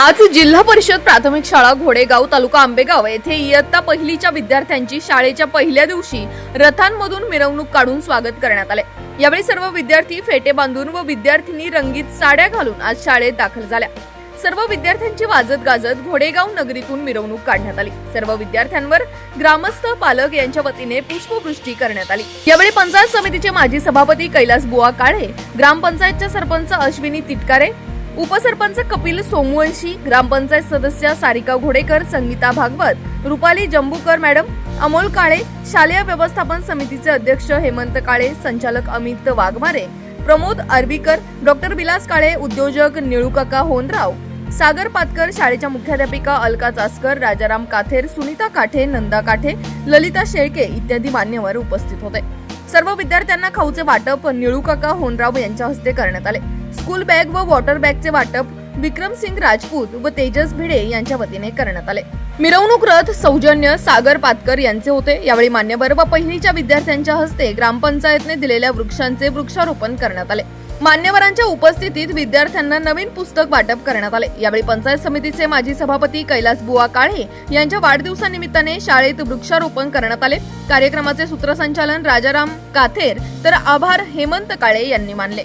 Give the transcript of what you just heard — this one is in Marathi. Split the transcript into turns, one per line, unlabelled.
आज जिल्हा परिषद प्राथमिक शाळा घोडेगाव तालुका आंबेगाव येथे इयत्ता पहिलीच्या विद्यार्थ्यांची शाळेच्या पहिल्या दिवशी रथांमधून मिरवणूक काढून स्वागत करण्यात आले. यावेळी सर्व विद्यार्थी फेटे बांधून व विद्यार्थिनी रंगीत साड्या घालून आज शाळेत दाखल झाल्या. सर्व विद्यार्थ्यांची वाजत गाजत घोडेगाव नगरीतून मिरवणूक काढण्यात आली. सर्व विद्यार्थ्यांवर ग्रामस्थ पालक यांच्या वतीने पुष्पवृष्टी करण्यात आली. यावेळी पंचायत समितीचे माजी सभापती कैलास बुवा काळे ग्रामपंचायतच्या सरपंच अश्विनी तिटकारे उपसरपंच कपिल सोमवंशी ग्रामपंचायत सदस्य सारिका घोडेकर संगीता भागवत रुपाली जंबूकर मॅडम अमोल काळे शालेय व्यवस्थापन समितीचे अध्यक्ष हेमंत काळे संचालक अमित वाघमारे प्रमोद अरबीकर डॉक्टर विलास काळे उद्योजक निळूकाका होनराव सागर पातकर शाळेच्या मुख्याध्यापिका अलका चासकर राजाराम काथेर सुनीता काठे नंदा काठे ललिता शेळके इत्यादी मान्यवर उपस्थित होते. सर्व विद्यार्थ्यांना खाऊचे वाटप निळूकाका होनराव यांच्या हस्ते करण्यात आले. स्कूल बॅग व वॉटर बॅगचे वाटप विक्रम सिंग राजपूत व तेजस भिडे यांच्या वतीने करण्यात आले. मिरवणूक रथ सौजन्य सागर पातकर यांचे होते. यावेळी मान्यवर व पहिलीच्या विद्यार्थ्यांच्या हस्ते ग्रामपंचायतने दिलेल्या वृक्षांचे वृक्षारोपण करण्यात आले. मान्यवरांच्या उपस्थितीत विद्यार्थ्यांना नवीन पुस्तक वाटप करण्यात आले. यावेळी पंचायत समितीचे माजी सभापती कैलास बुवा काळे यांच्या वाढदिवसानिमित्ताने शाळेत वृक्षारोपण करण्यात आले. कार्यक्रमाचे सूत्रसंचालन राजाराम काथेर तर आभार हेमंत काळे यांनी मानले.